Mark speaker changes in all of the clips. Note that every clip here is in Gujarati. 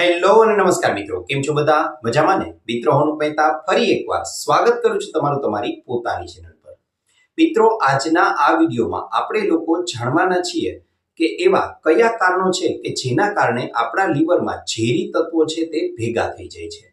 Speaker 1: હેલો અને નમસ્કાર મિત્રો, કેમ છો બધા? મજામાં ને? મિત્રો, હું મહેતા ફરી એકવાર સ્વાગત કરું છું તમારું તમારી પોતાની ચેનલ પર. મિત્રો, આજના આ વિડીયોમાં આપણે લોકો જાણવાના છીએ કે એવા કયા કારણો છે કે જેના કારણે આપણા લીવરમાં ઝેરી તત્વો છે તે ભેગા થઈ જાય છે.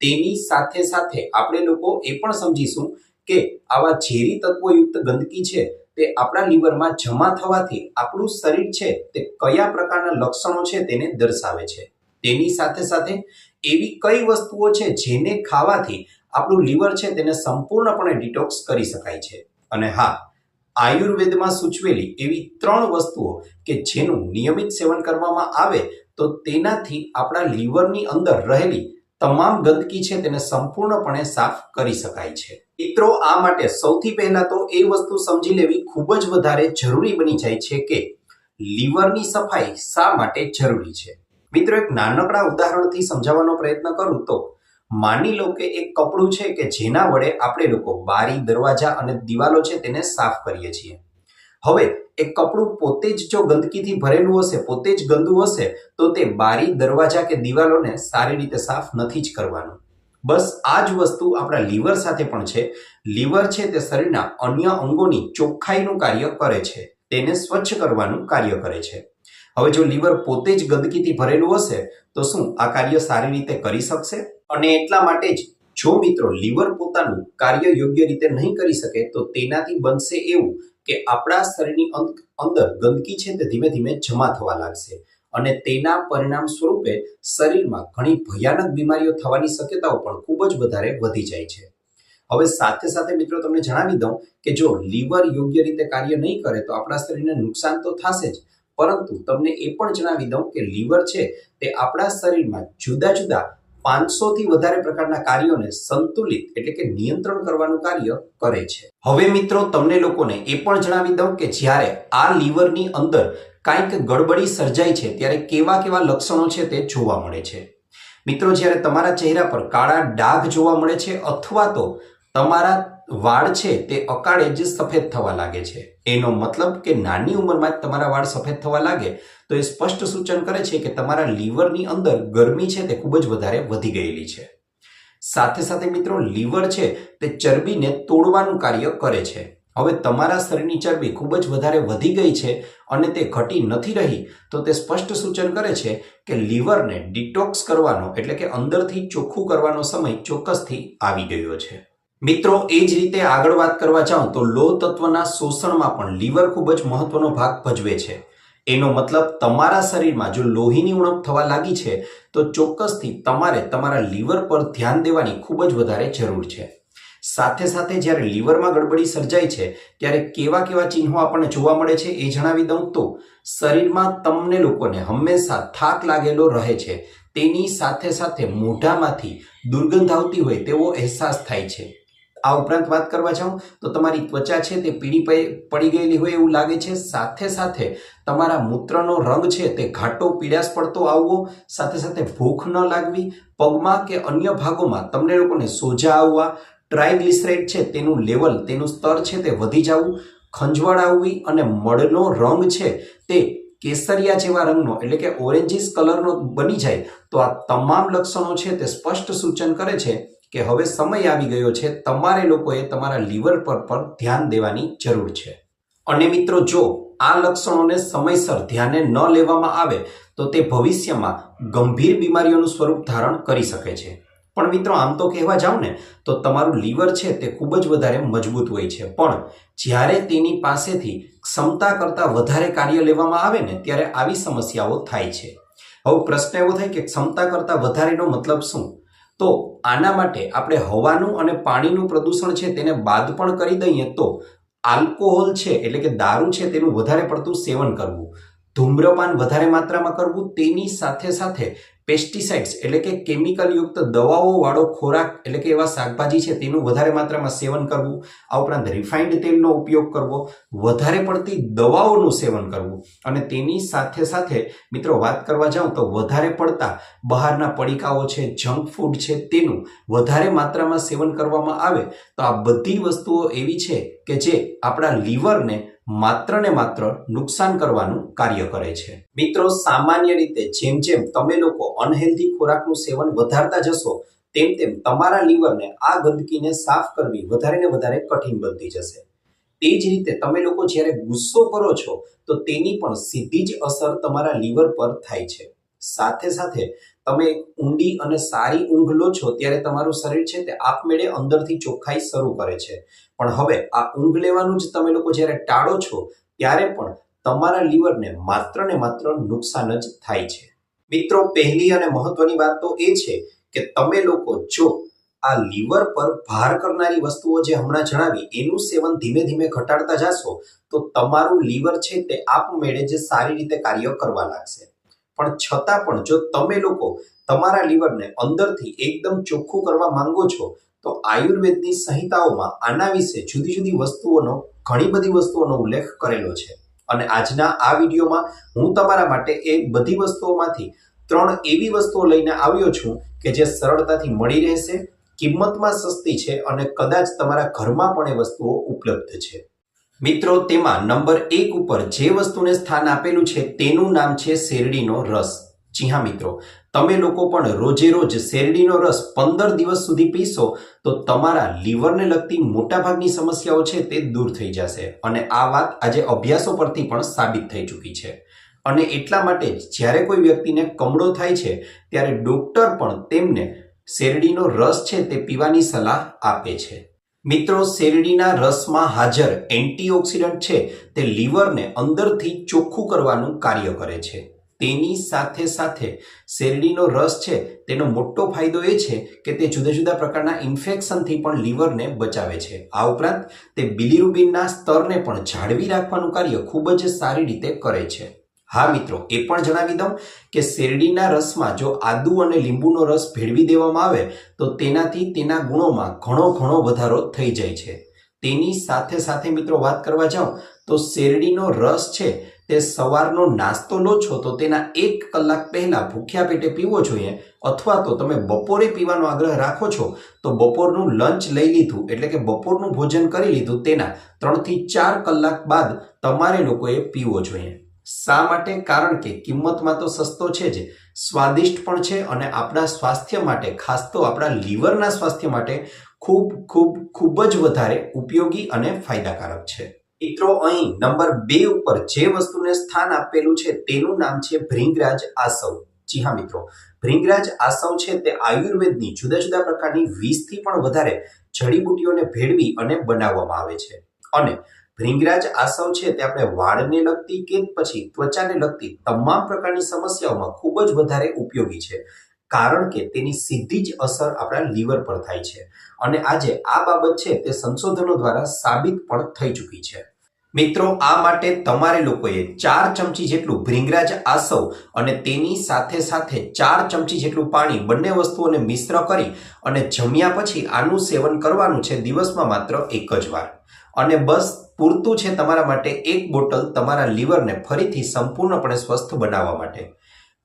Speaker 1: તેની સાથે સાથે આપણે લોકો એ પણ સમજીશું કે આવા ઝેરી તત્વોયુક્ત ગંદકી છે તે આપણા લીવરમાં જમા થવાથી આપણું શરીર છે તે કયા પ્રકારના લક્ષણો છે તેને દર્શાવે છે. તેની સાથે સાથે એવી કઈ વસ્તુઓ છે જેને ખાવાથી આપણું લીવર છે તેને સંપૂર્ણપણે ડિટોક્સ કરી શકાય છે? અને હા, આયુર્વેદમાં સૂચવેલી એવી ત્રણ વસ્તુઓ કે જેનું નિયમિત સેવન કરવામાં આવે તો તેનાથી આપણા લીવરની અંદર રહેલી તમામ ગંદકી છે તેને સંપૂર્ણપણે સાફ કરી શકાય છે. મિત્રો, આ માટે સૌથી પહેલા તો એ વસ્તુ સમજી લેવી ખૂબ જ વધારે જરૂરી બની જાય છે કે લીવરની સફાઈ શા માટે જરૂરી છે? મિત્રો, એક નાનકડા ઉદાહરણથી સમજાવવાનો પ્રયત્ન કરું તો, માની લો કે એક કપડું છે કે જેના વડે આપણે લોકો બારી, દરવાજા અને દિવાલો છે તેને સાફ કરીએ છીએ. હવે એ કપડું પોતે જ જો ગંદકીથી ભરેલું હશે, પોતે જ ગંદુ હશે, તો તે બારી, દરવાજા કે દિવાલોને સારી રીતે સાફ નથી જ કરવાનું. બસ આ જ વસ્તુ આપણા લીવર સાથે પણ છે. લીવર છે તે શરીરના અન્ય અંગોની ચોખ્ખાઈનું કાર્ય કરે છે. તેને સ્વચ્છ કરવાનું કાર્ય કરે છે. હવે જો લીવર પોતે જ ગંદકીથી ભરેલું હશે, તો શું આ કાર્ય સારી રીતે કરી શકશે? અને એટલા માટે જ જો મિત્રો લીવર પોતાનું કાર્ય યોગ્ય રીતે નહીં કરી શકે, તો તેનાથી બનશે એવું કે આપણા શરીરની અંદર ગંદકી છે તે ધીમે ધીમે જમા થવા લાગશે. અને તેના પરિણામ સ્વરૂપે શરીરમાં ઘણી ભયાનક બીમારીઓ થવાની શક્યતાઓ પણ ખૂબ જ વધારે વધી જાય છે. હવે સાથે સાથે મિત્રો તમને જણાવી દઉં કે જો લીવર યોગ્ય રીતે કાર્ય નહીં કરે, તો આપણા શરીરને નુકસાન તો થશે જ પરંતુ તમને એ પણ જણાવી દઉં કે લીવર છે તે આપણા શરીરમાં જુદા જુદા પાંચસો થી વધારે પ્રકારના કાર્યોને સંતુલિત એટલે કે નિયંત્રણ કરવાનું કાર્ય કરે છે. હવે મિત્રો તમને લોકોને એ પણ જણાવી દઉં કે જ્યારે આ લીવરની અંદર કાંઈક ગડબડી સર્જાય છે ત્યારે કેવા કેવા લક્ષણો છે તે જોવા મળે છે. મિત્રો જ્યારે તમારા ચહેરા પર કાળા ડાઘ જોવા મળે છે અથવા તો તમારા વાળ છે તે અકાળે જ સફેદ થવા લાગે છે. એનો મતલબ કે નાની ઉંમરમાં જ તમારા વાળ સફેદ થવા લાગે, તો એ સ્પષ્ટ સૂચન કરે છે કે તમારા લીવરની અંદર ગરમી છે તે ખૂબ જ વધારે વધી ગયેલી છે. સાથે સાથે મિત્રો, લીવર છે તે ચરબીને તોડવાનું કાર્ય કરે છે. હવે તમારા શરીરની ચરબી ખૂબ જ વધારે વધી ગઈ છે અને તે ઘટી નથી રહી, તો તે સ્પષ્ટ સૂચન કરે છે કે લીવરને ડિટોક્સ કરવાનો, એટલે કે અંદરથી ચોખ્ખું કરવાનો સમય ચોક્કસથી આવી ગયો છે. મિત્રો, એ જ રીતે આગળ વાત કરવા જાઉં તો લોહ તત્વના શોષણમાં પણ લીવર ખૂબ જ મહત્વનો ભાગ ભજવે છે. એનો મતલબ, તમારા શરીરમાં જો લોહીની ઉણપ થવા લાગી છે, તો ચોક્કસથી તમારે તમારા લીવર પર ધ્યાન દેવાની ખૂબ જ વધારે જરૂર છે. સાથે સાથે જ્યારે લીવરમાં ગડબડી સર્જાય છે, ત્યારે કેવા કેવા ચિહ્નો આપણને જોવા મળે છે એ જણાવી દઉં તો, શરીરમાં તમને લોકોને હંમેશા થાક લાગેલો રહે છે. તેની સાથે સાથે મોઢામાંથી દુર્ગંધ આવતી હોય તેવો અહેસાસ થાય છે. આ ઉપરાંત વાત કરવા જાઉં, તો તમારી ત્વચા છે તે પીળી પડી ગયેલી હોય એવું લાગે છે. સાથે સાથે તમારા મૂત્રનો રંગ છે તે ઘાટો પીળાશ પડતો આવવો, સાથે સાથે ભૂખ ન લાગવી, પગમાં કે અન્ય ભાગોમાં તમને લોકોને સોજા આવવા ટ્રાયગ્લિસરાઇડ છે તેનું લેવલ, તેનું સ્તર છે તે વધી જવું, ખંજવાળ આવવી અને મળનો રંગ છે તે કેસરિયા જેવા રંગનો, એટલે કે ઓરેન્જીસ કલરનો બની જાય, તો આ તમામ લક્ષણો છે તે સ્પષ્ટ સૂચન કરે છે. કે હવે સમય આવી ગયો છે, તમારે લોકોએ તમારા લીવર પર પર ધ્યાન દેવાની જરૂર છે. અને મિત્રો જો આ લક્ષણોને સમયસર ધ્યાને ન લેવામાં આવે, તો તે ભવિષ્યમાં ગંભીર બીમારીઓનું સ્વરૂપ ધારણ કરી શકે છે. પણ મિત્રો આમ તો કહેવા જાવ ને, તો તમારું લીવર છે તે ખૂબ જ વધારે મજબૂત હોય છે. પણ જ્યારે તેની પાસેથી ક્ષમતા કરતાં વધારે કાર્ય લેવામાં આવે ને, ત્યારે આવી સમસ્યાઓ થાય છે. હવે પ્રશ્ન એવો થાય કે ક્ષમતા કરતાં વધારેનો મતલબ શું? તો આના માટે આપણે હવાનું અને પાણીનું પ્રદૂષણ છે તેને બાદ પણ કરી દઈએ તો આલ્કોહોલ છે, એટલે કે દારૂ છે, તેનું વધારે પડતું સેવન કરવું. ધૂમ્રપાન વધારે માત્રામાં કરવું, તેની સાથે સાથે પેસ્ટિસાઇડ્સ એટલે કે કેમિકલયુક્ત દવાઓવાળો ખોરાક, એટલે કે એવા શાકભાજી છે, તેનું વધારે માત્રામાં સેવન કરવું, આ ઉપરાંત રિફાઇન્ડ તેલનો ઉપયોગ કરવો, વધારે પડતી દવાઓનું સેવન કરવું. અને તેની સાથે સાથે, મિત્રો વાત કરવા જાઉં તો વધારે પડતા બહારના પડીકાઓ છે જંક ફૂડ છે, તેનું વધારે માત્રામાં સેવન કરવામાં આવે. તો આ બધી વસ્તુઓ એવી છે કે જે આપણા લીવરને માત્ર ને માત્ર નુકસાન કરવાનું કાર્ય કરે છે. મિત્રો, સામાન્ય રીતે જેમ જેમ તમે લોકો અનહેલ્ધી ખોરાકનું સેવન વધારતા જશો, તેમ તેમ તમારા લીવરને આ ગંદકીને સાફ કરવી વધારે ને વધારે કઠિન બનતી જશે. તે જ રીતે તમે લોકો જ્યારે ગુસ્સો કરો છો, તો તેની પણ સીધી જ અસર તમારા લીવર પર થાય છે. સાથે સાથે તમે ઊંડી અને સારી ઊંઘ લો છો, ત્યારે તમારું શરીર છે તે આપમેળે અંદરથી ચોખ્ખાઈ શરૂ કરે છે. પણ હવે આ ઊંઘ લેવાનું જ તમે લોકો જ્યારે ટાળો છો, ત્યારે પણ તમારા લીવરને માત્ર ને માત્ર નુકસાન જ થાય છે. મિત્રો, પહેલી અને મહત્વની વાત તો એ છે કે તમે લોકો જો આ લીવર પર ભાર કરનારી વસ્તુઓ જે હમણાં જણાવી, એનું સેવન ધીમે ધીમે ઘટાડતા જશો, તો તમારું લીવર છે તે આપમેળે જ સારી રીતે કાર્ય કરવા લાગશે. પણ છતાં પણ જો તમે લોકો તમારા લીવરને અંદરથી એકદમ ચોખ્ખું કરવા માંગો છો, તો આયુર્વેદની સંહિતાઓમાં આના વિશે જુદી જુદી વસ્તુઓનો, ઘણી બધી વસ્તુઓનો ઉલ્લેખ કરેલો છે. અને આજના આ વિડીયોમાં હું તમારા માટે એ બધી વસ્તુઓમાંથી ત્રણ એવી વસ્તુઓ લઈને આવ્યો છું કે જે સરળતાથી મળી રહેશે, કિંમતમાં સસ્તી છે અને કદાચ તમારા ઘરમાં પણ એ વસ્તુઓ ઉપલબ્ધ છે. મિત્રો, તેમાં નંબર એક ઉપર જે વસ્તુને સ્થાન આપેલું છે, તેનું નામ છે શેરડીનો રસ. જી હા, મિત્રો. તમે લોકો પણ રોજે રોજ શેરડીનો રસ પંદર દિવસ સુધી પીશો, તો તમારા લીવરને લગતી મોટાભાગની સમસ્યાઓ છે તે દૂર થઈ જશે. અને આ વાત આજે અભ્યાસો પરથી પણ સાબિત થઈ ચૂકી છે. અને એટલા માટે જ્યારે કોઈ વ્યક્તિને કમળો થાય છે, ત્યારે ડોક્ટર પણ તેમને શેરડીનો રસ છે તે પીવાની સલાહ આપે છે. મિત્રો, શેરડીના રસમાં હાજર એન્ટીઓક્સિડન્ટ છે તે લીવરને અંદરથી ચોખ્ખું કરવાનું કાર્ય કરે છે. તેની સાથે સાથે શેરડીનો રસ છે તેનો મોટો ફાયદો એ છે કે તે જુદા જુદા પ્રકારના ઇન્ફેક્શનથી પણ લીવરને બચાવે છે. આ ઉપરાંત તે બિલીરુબિનના સ્તરને પણ જાળવી રાખવાનું કાર્ય ખૂબ જ સારી રીતે કરે છે. હા મિત્રો, એ પણ જણાવી દઉં કે શેરડીના રસમાં જો આદુ અને લીંબુનો રસ ભેળવી દેવામાં આવે, તો તેનાથી તેના ગુણોમાં ઘણો ઘણો વધારો થઈ જાય છે. તેની સાથે સાથે મિત્રો વાત કરવા જાઉં, તો શેરડીનો રસ છે, તે સવારનો નાસ્તો લો છો, તો તેના એક કલાક પહેલા ભૂખ્યા પેટે પીવો જોઈએ, અથવા તો તમે બપોરે પીવાનો આગ્રહ રાખો છો, તો બપોરનું લંચ લઈ લીધું, એટલે કે બપોરનું ભોજન કરી લીધું, તેના ત્રણથી ચાર કલાક બાદ તમારે લોકોએ પીવો જોઈએ. શા માટે? કારણ કે કિંમતમાં તો સસ્તો છે જ. સ્વાદિષ્ટ પણ છે અને આપણા સ્વાસ્થ્ય માટે, ખાસ તો આપણા લીવરના સ્વાસ્થ્ય માટે ખૂબ ખૂબ ખૂબ જ વધારે ઉપયોગી અને ફાયદાકારક છે. મિત્રો, અહીં નંબર બે ઉપર જે વસ્તુને સ્થાન આપેલું છે તેનું નામ છે ભ્રિંગરાજ આસવ. જી હા, મિત્રો. ભૃંગરાજ આસવ છે તે આયુર્વેદની જુદા જુદા પ્રકારની વીસથી પણ વધારે જડીબુટીઓને ભેળવી અને બનાવવામાં આવે છે. અને ભૃંગરાજ આસવ છે તે આપણે વાળને લગતી કે પછી ત્વચાને લગતી તમામ પ્રકારની સમસ્યાઓમાં ખૂબ જ વધારે ઉપયોગી છે. કારણ કે તેની સીધી જ અસર આપણા લીવર પર થાય છે. અને આજે આ બાબત છે તે સંશોધનો દ્વારા સાબિત પણ થઈ ચૂકી છે. મિત્રો, આ માટે તમારે લોકોએ ચાર ચમચી જેટલું ભ્રિંગરાજ આસવ અને તેની સાથે સાથે ચાર ચમચી જેટલું પાણી બંને વસ્તુઓને મિશ્ર કરી અને જમ્યા પછી આનું સેવન કરવાનું છે દિવસમાં માત્ર એક જ વાર. અને બસ પૂરતું છે તમારા માટે એક બોટલ તમારા લીવરને ફરીથી સંપૂર્ણપણે સ્વસ્થ બનાવવા માટે.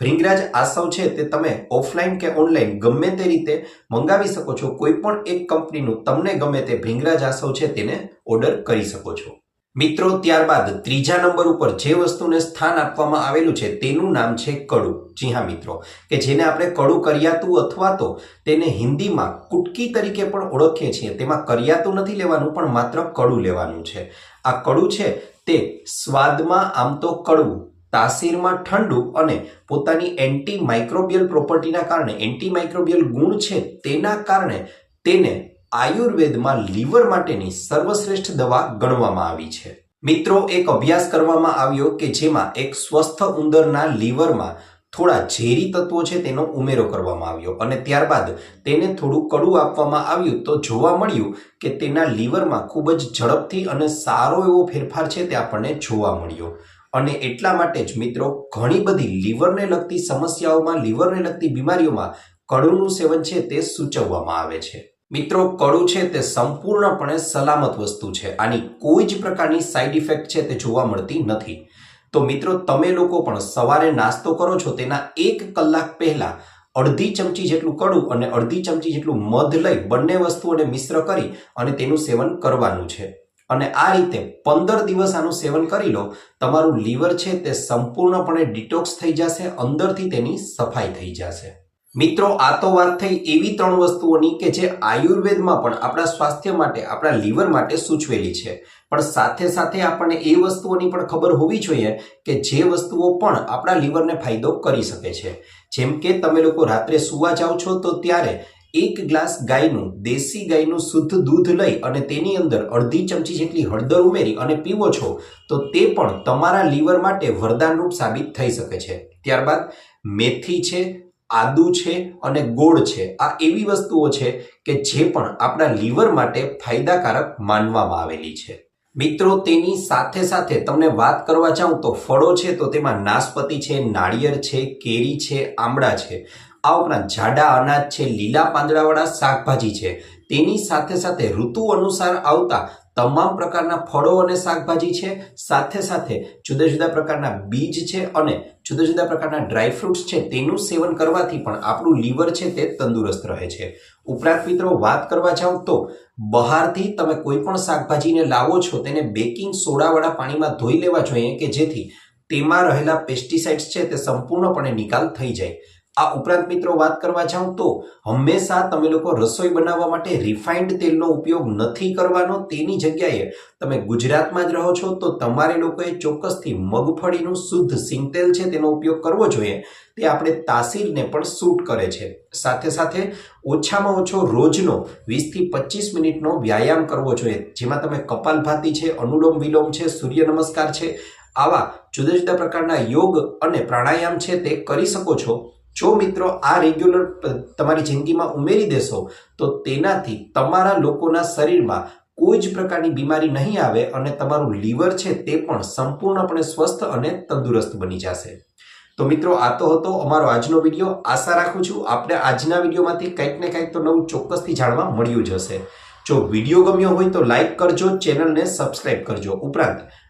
Speaker 1: ભ્રિંગરાજ આસવ છે તે તમે ઓફલાઈન કે ઓનલાઈન ગમે તે રીતે મંગાવી શકો છો, કોઈ પણ એક કંપનીનું તમને ગમે તે ભ્રિંગરાજ આસવ છે તેને ઓર્ડર કરી શકો છો. મિત્રો, ત્યારબાદ ત્રીજા નંબર ઉપર જે વસ્તુને સ્થાન આપવામાં આવેલું છે, તેનું નામ છે કડુ. જી હા, મિત્રો. કે જેને આપણે કડુ કરિયાતું અથવા તો તેને હિન્દીમાં કુટકી તરીકે પણ ઓળખીએ છીએ. તેમાં કરિયાતું નથી લેવાનું, પણ માત્ર કડુ લેવાનું છે. આ કડુ છે તે સ્વાદમાં આમ તો કડવું તાસીરમાં ઠંડુ અને પોતાની એન્ટી માઇક્રોબિયલ પ્રોપર્ટીના કારણે એન્ટી માઇક્રોબિયલ ગુણ છે તેના કારણે તેને આયુર્વેદમાં લીવર માટેની સર્વશ્રેષ્ઠ દવા ગણવામાં આવી છે. મિત્રો, એક અભ્યાસ કરવામાં આવ્યો કે જેમાં એક સ્વસ્થ ઉંદરના લીવરમાં થોડા ઝેરી તત્વો છે તેનો ઉમેરો કરવામાં આવ્યો અને ત્યારબાદ તેને થોડું કડું આપવામાં આવ્યું તો જોવા મળ્યું કે તેના લીવરમાં ખૂબ જ ઝડપથી અને સારો એવો ફેરફાર છે તે આપણને જોવા મળ્યો. અને એટલા માટે જ મિત્રો, ઘણી બધી લીવરને લગતી સમસ્યાઓમાં, લીવરને લગતી બીમારીઓમાં કડુનું સેવન છે તે સૂચવવામાં આવે છે. મિત્રો કડું છે તે સંપૂર્ણપણે સલામત વસ્તુ છે. આની કોઈ જ પ્રકારની સાઈડ ઇફેક્ટ છે તે જોવા મળતી નથી. તો મિત્રો, તમે લોકો પણ સવારે નાસ્તો કરો છો તેના એક કલાક પહેલા અડધી ચમચી જેટલું કડું અને અડધી ચમચી જેટલું મધ લઈ બંને વસ્તુઓને મિશ્ર કરી અને તેનું સેવન કરવાનું છે. અને આ રીતે પંદર દિવસ આનું સેવન કરી લો, તમારું લીવર છે તે સંપૂર્ણપણે ડિટોક્સ થઈ જશે, અંદરથી તેની સફાઈ થઈ જશે. મિત્રો, આ તો વાત થઈ એવી ત્રણ વસ્તુઓની કે જે આયુર્વેદમાં પણ આપણા સ્વાસ્થ્ય માટે, આપણા લીવર માટે સૂચવેલી છે. પણ સાથે સાથે આપણને એ વસ્તુઓની પણ ખબર હોવી જોઈએ કે જે વસ્તુઓ પણ આપણા લીવરને ફાયદો કરી શકે છે. જેમ કે, તમે લોકો રાત્રે સુવા જાઓ છો તો ત્યારે એક ગ્લાસ ગાયનું, દેશી ગાયનું શુદ્ધ દૂધ લઈ અને તેની અંદર અડધી ચમચી જેટલી હળદર ઉમેરી અને પીવો છો, તો તે પણ તમારા લીવર માટે વરદાનરૂપ સાબિત થઈ શકે છે. ત્યારબાદ મેથી છે આદુ છે અને ગોળ છે. આ એવી વસ્તુઓ છે કે જે પણ આપણા લીવર માટે ફાયદાકારક માનવામાં આવેલી છે. મિત્રો, તેની સાથે સાથે તમને વાત કરવા જાઉં તો ફળો છે તો તેમાં નાસપતિ છે, નાળિયેર છે, કેરી છે, આમળા છે. આ ઉપરાંત જાડા અનાજ છે, લીલા પાંદડાવાળા શાકભાજી છે. તેની સાથે સાથે ઋતુ અનુસાર આવતા તમામ પ્રકારના ફળો અને શાકભાજી છે. સાથે સાથે જુદા જુદા પ્રકારના બીજ છે અને જુદા જુદા પ્રકારના ડ્રાયફ્રૂટ્સ છે. તેનું સેવન કરવાથી પણ આપણું લીવર છે તે તંદુરસ્ત રહે છે. ઉપરાંત મિત્રો વાત કરવા જાઓ તો બહારથી તમે કોઈ પણ શાકભાજીને લાવો છો તેને બેકિંગ સોડાવાળા પાણીમાં ધોઈ લેવા જોઈએ કે જેથી તેમાં રહેલા પેસ્ટિસાઇડ્સ છે તે સંપૂર્ણપણે નિકાલ થઈ જાય. આ ઉપરાંત મિત્રો વાત કરવા જાઉં તો હંમેશા તમે લોકો રસોઈ બનાવવા માટે રિફાઇન્ડ તેલનો ઉપયોગ નથી કરવાનો. તેની જગ્યાએ તમે ગુજરાતમાં જ રહો છો તો તમારે લોકોએ ચોક્કસથી મગફળીનું શુદ્ધ સિંગતેલ છે તેનો ઉપયોગ કરવો જોઈએ. તે આપણે તાસીરને પણ સૂટ કરે છે. સાથે સાથે ઓછામાં ઓછો રોજનો વીસથી પચીસ મિનિટનો વ્યાયામ કરવો જોઈએ. જેમાં તમે કપાલભાતી છે, અનુલોમ વિલોમ છે, સૂર્ય નમસ્કાર છે, આવા જુદા જુદા પ્રકારના યોગ અને પ્રાણાયામ છે તે કરી શકો છો. જો મિત્રો આ રેગ્યુલર તમારી જિંદગીમાં ઉમેરી દેશો, તો તેનાથી તમારા લોકોના શરીરમાં કોઈ જ પ્રકારની બીમારી નહીં આવે અને તમારું લીવર છે તે પણ સંપૂર્ણપણે સ્વસ્થ અને તંદુરસ્ત બની જશે. તો મિત્રો, આ તો હતો અમારો આજનો વીડિયો. આશા રાખું છું આપણે આજના વિડીયોમાંથી કંઈક ને કંઈક તો નવું ચોક્કસથી જાણવા મળ્યું જ હશે. જો વીડિયો ગમ્યો હોય તો લાઇક કરજો, ચેનલને સબસ્ક્રાઇબ કરજો. ઉપરાંત